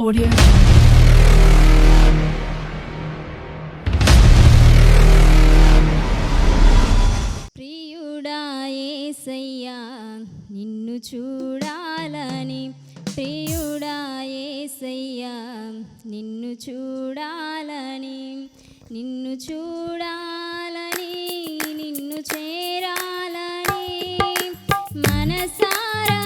Audio. ప్రియుడాయేసయ్యా నిన్ను చూడాలని. ప్రియుడాయేసయ్యా నిన్ను చూడాలని. నిన్ను చూడాలని నిన్ను చేరాలని. మనసారా